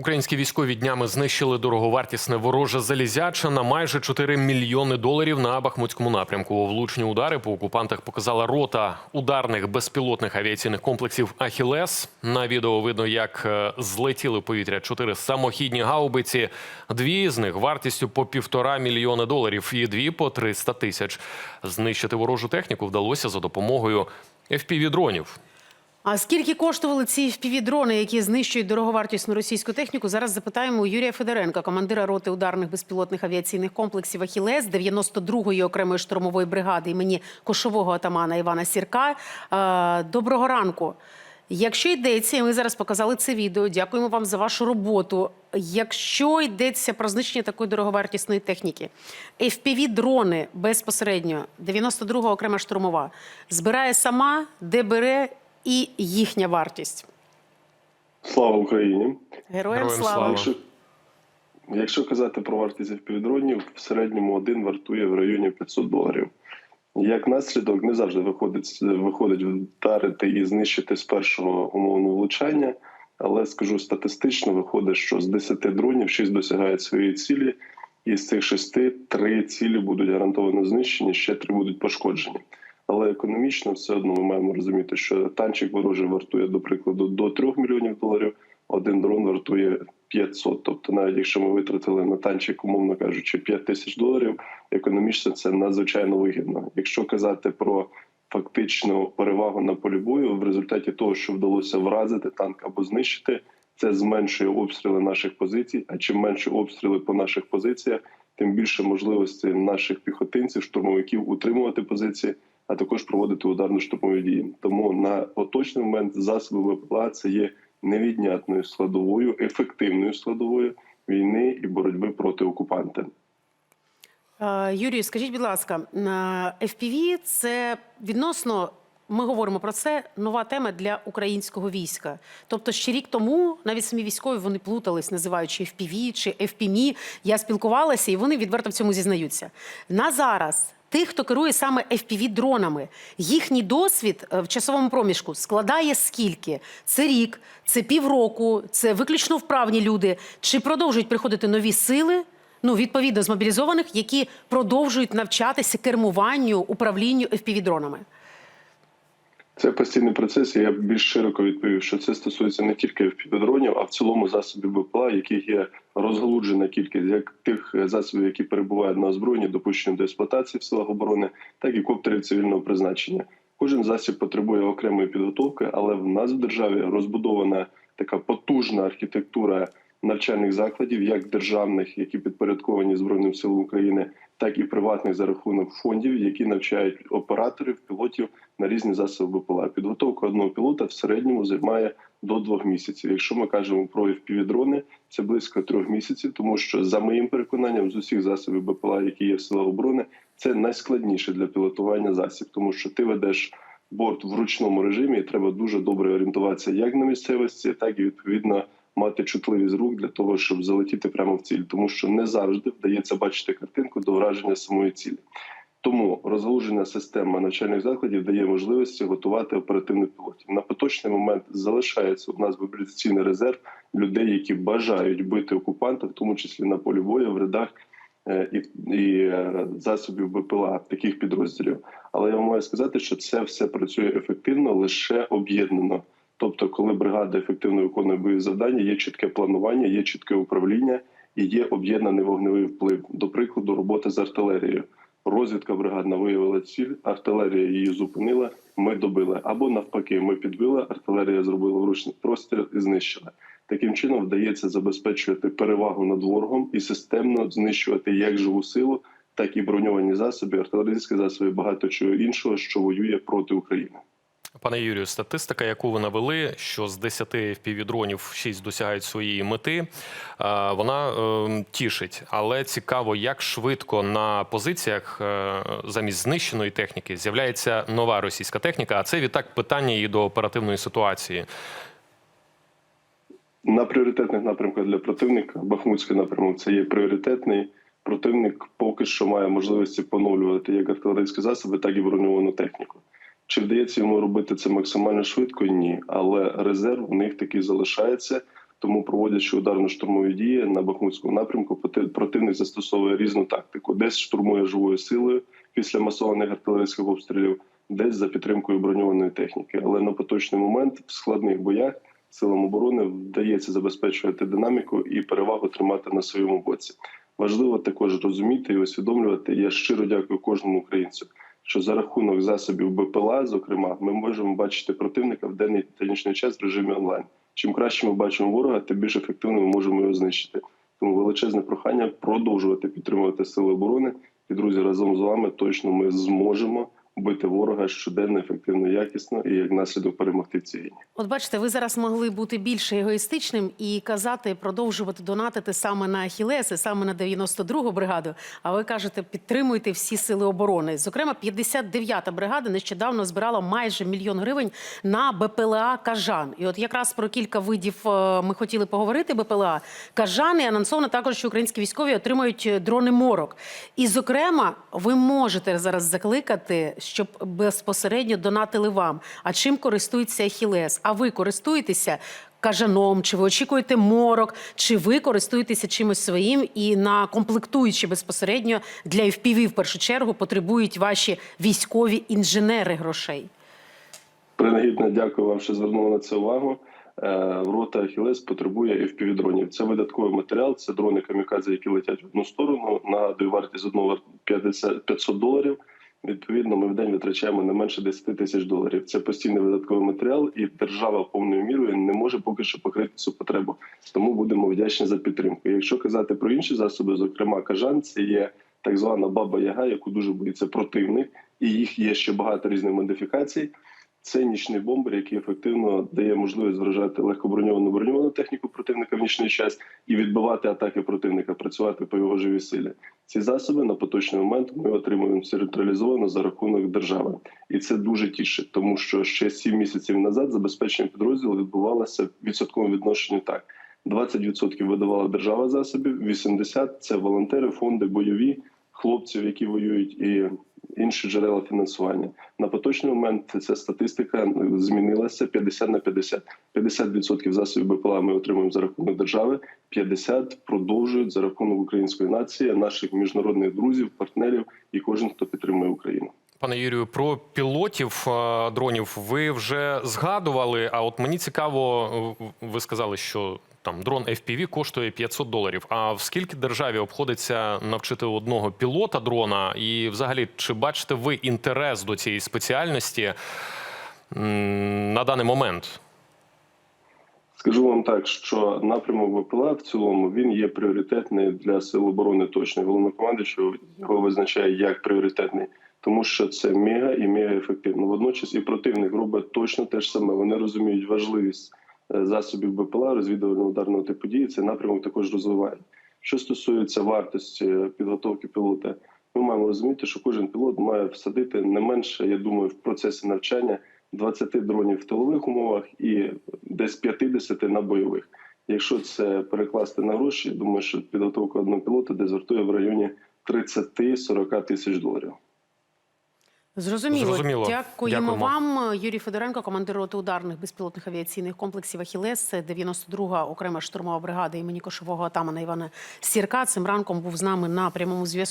Українські військові днями знищили дороговартісне вороже залізяче на майже 4 мільйони доларів на Бахмутському напрямку. Влучні удари по окупантах показала рота ударних безпілотних авіаційних комплексів Ахілес. На відео видно, як е, злетіли в повітря чотири самохідні гаубиці. Дві з них вартістю по півтора мільйони доларів і дві по 300 тисяч. Знищити ворожу техніку вдалося за допомогою FPV-дронів. А скільки коштували ці FPV-дрони, які знищують дороговартісну російську техніку? Зараз запитаємо у Юрія Федоренка, командира роти ударних безпілотних авіаційних комплексів Ахілес 92-ї окремої штурмової бригади імені кошового атамана Івана Сірка. Е, Доброго ранку. Якщо йдеться, і ми зараз показали це відео. Дякуємо вам за вашу роботу. Якщо йдеться про знищення такої дороговартісної техніки, FPV-дрони безпосередньо, 92-га окрема штурмова, збирає сама, де бере і їхня вартість. Слава Україні! Героям, Героям слава. слава. Якщо, якщо казати про вартість FPV-дронів, в середньому один вартує в районі 500 доларів. Як наслідок, не завжди виходить, виходить вдарити і знищити з першого умовного влучання, але скажу статистично, виходить, що з 10 дронів 6 досягають своєї цілі, і з цих 6 3 цілі будуть гарантовано знищені, ще 3 будуть пошкоджені. Але економічно все одно ми маємо розуміти, що танчик ворожий вартує, до прикладу, до 3 мільйонів доларів, один дрон вартує 500. Тобто, навіть якщо ми витратили на танчик, умовно кажучи, 5 тисяч доларів, економічно це надзвичайно вигідно. Якщо казати про фактичну перевагу на полі бою, в результаті того, що вдалося вразити танк або знищити, це зменшує обстріли наших позицій. А чим менше обстріли по наших позиціях, тим більше можливостей наших піхотинців, штурмовиків утримувати позиції, а також проводити ударно-штурмові дії. Тому на поточний момент засоби ВПЛА це є невіднятною складовою, ефективною складовою війни і боротьби проти окупанта. Юрію, скажіть, будь ласка, FPV – це відносно. Ми говоримо про це нова тема для українського війська. Тобто, ще рік тому навіть самі військові вони плутались, називаючи FPV чи FPMI. Я спілкувалася, і вони відверто в цьому зізнаються. На зараз тих, хто керує саме FPV-дронами, їхній досвід е, в часовому проміжку складає скільки? Це рік, це півроку, це виключно вправні люди. Чи продовжують приходити нові сили? Ну, відповідно, змобілізованих, які продовжують навчатися кермуванню, управлінню FPV-дронами. Це постійний процес. і Я більш широко відповів, що це стосується не тільки впівдронів, а в цілому засобів БПЛА, яких є розгалуджена кількість як тих засобів, які перебувають на озброєнні, допущені до експлуатації в силах оборони, так і коптерів цивільного призначення. Кожен засіб потребує окремої підготовки, але в нас в державі розбудована така потужна архітектура навчальних закладів, як державних, які підпорядковані збройним силам України, так і приватних за рахунок фондів, які навчають операторів, пілотів на різні засоби БПЛА. Підготовка одного пілота в середньому займає до двох місяців. Якщо ми кажемо про FPV-дрони, це близько трьох місяців, тому що за моїм переконанням з усіх засобів БПЛА, які є в силах оборони, це найскладніше для пілотування засіб, тому що ти ведеш. Борт в ручному режимі і треба дуже добре орієнтуватися як на місцевості, так і відповідно мати чутливість рук для того, щоб залетіти прямо в ціль, тому що не завжди вдається бачити картинку до враження самої цілі. Тому розгалужена система навчальних закладів дає можливості готувати оперативних пілотів. На поточний момент залишається у нас мобілізаційний резерв людей, які бажають бити окупанта, в тому числі на полі бою в рядах е, і, і е, засобів БПЛА таких підрозділів. Але я вам маю сказати, що це все працює ефективно лише об'єднано. Тобто, коли бригада ефективно виконує бойові завдання, є чітке планування, є чітке управління і є об'єднаний вогневий вплив. До прикладу, робота з артилерією. Розвідка бригадна виявила ціль, артилерія її зупинила. Ми добили або навпаки, ми підбили, артилерія зробила вручний простір і знищила. Таким чином вдається забезпечувати перевагу над ворогом і системно знищувати як живу силу, так і броньовані засоби, артилерійські засоби, багато чого іншого, що воює проти України. Пане Юрію, статистика, яку ви навели, що з 10 FPV-дронів 6 досягають своєї мети, вона е, тішить. Але цікаво, як швидко на позиціях е, замість знищеної техніки з'являється нова російська техніка. А це відтак питання і до оперативної ситуації. На пріоритетних напрямках для противника Бахмутський напрямок це є пріоритетний. Противник поки що має можливості поновлювати як артилерійські засоби, так і броньовану техніку. Чи вдається йому робити це максимально швидко? Ні, але резерв у них такий залишається. Тому, проводячи ударно-штурмові дії на Бахмутському напрямку, проти- противник застосовує різну тактику. Десь штурмує живою силою після масованих артилерійських обстрілів, десь за підтримкою броньованої техніки. Але на поточний момент в складних боях силам оборони вдається забезпечувати динаміку і перевагу тримати на своєму боці. Важливо також розуміти і усвідомлювати. Я щиро дякую кожному українцю, що за рахунок засобів БПЛА, зокрема, ми можемо бачити противника в денний та час в режимі онлайн. Чим краще ми бачимо ворога, тим більш ефективно ми можемо його знищити. Тому величезне прохання продовжувати підтримувати сили оборони. І друзі, разом з вами точно ми зможемо бити ворога щоденно, ефективно, якісно і як наслідок перемогти в цій війні. От бачите, ви зараз могли бути більше егоїстичним і казати, продовжувати донатити саме на Ахілеси, саме на 92-гу бригаду. А ви кажете, підтримуйте всі сили оборони. Зокрема, 59-та бригада нещодавно збирала майже мільйон гривень на БПЛА Кажан. І от якраз про кілька видів е, ми хотіли поговорити. БПЛА Кажан і анонсовано також, що українські військові отримають е, дрони морок. І, зокрема, ви можете зараз закликати, щоб безпосередньо донатили вам. А чим користується Ахілес? А ви користуєтеся? Кажаном, чи ви очікуєте морок, чи ви користуєтеся чимось своїм і на комплектуючі безпосередньо для FPV в першу чергу потребують ваші військові інженери грошей? Принагідно дякую вам, що звернули на це увагу. Е, Рота Ахілес потребує FPV-дронів. Це видатковий матеріал, це дрони камікадзе, які летять в одну сторону. Нагадую, вартість одного 50 500 доларів. Відповідно, ми в день витрачаємо не менше 10 тисяч доларів. Це постійний видатковий матеріал, і держава повною мірою не може поки що покрити цю потребу. Тому будемо вдячні за підтримку. Якщо казати про інші засоби, зокрема кажан, це є так звана баба Яга, яку дуже боїться противник, і їх є ще багато різних модифікацій. Це нічний бомбер, який ефективно дає можливість вражати легкоброньовану броньовану техніку противника в нічний час і відбивати атаки противника, працювати по його живій силі. Ці засоби на поточний момент ми отримуємо централізовано за рахунок держави, і це дуже тішить, тому що ще сім місяців назад забезпечення підрозділу відбувалося в відсотковому відношенні так. 20% видавала держава засобів, 80% – це волонтери, фонди бойові, хлопців, які воюють, і інші джерела фінансування. На поточний момент ця статистика змінилася 50 на 50. 50% засобів БПЛА ми отримуємо за рахунок держави, 50% продовжують за рахунок української нації, наших міжнародних друзів, партнерів і кожен, хто підтримує Україну. Пане Юрію, про пілотів е, дронів ви вже згадували. А от мені цікаво, е, ви сказали, що там дрон FPV коштує 500 доларів. А в скільки державі обходиться навчити одного пілота дрона? І, взагалі, чи бачите ви інтерес до цієї спеціальності на даний момент? Скажу вам так, що напрямок БПЛА в цілому він є пріоритетний для сил оборони. Точно головнокомандуючий його визначає як пріоритетний, тому що це мега і мега ефективно. Водночас і противник робить точно те ж саме. Вони розуміють важливість е, засобів БПЛА, розвідувально-ударного типу дії. Цей напрямок також розвивають. Що стосується вартості підготовки пілота, ми маємо розуміти, що кожен пілот має всадити не менше, я думаю, в процесі навчання 20 дронів в тилових умовах і десь 50 на бойових. Якщо це перекласти на гроші, думаю, що підготовка одного пілота десь вартує в районі 30-40 тисяч доларів. Зрозуміло. Зрозуміло. Дякуємо, Дякуємо. вам. Юрій Федоренко, командир роти ударних безпілотних авіаційних комплексів Ахілес, це 92-га окрема штурмова бригада імені кошового атамана Івана Сірка. Цим ранком був з нами на прямому зв'язку.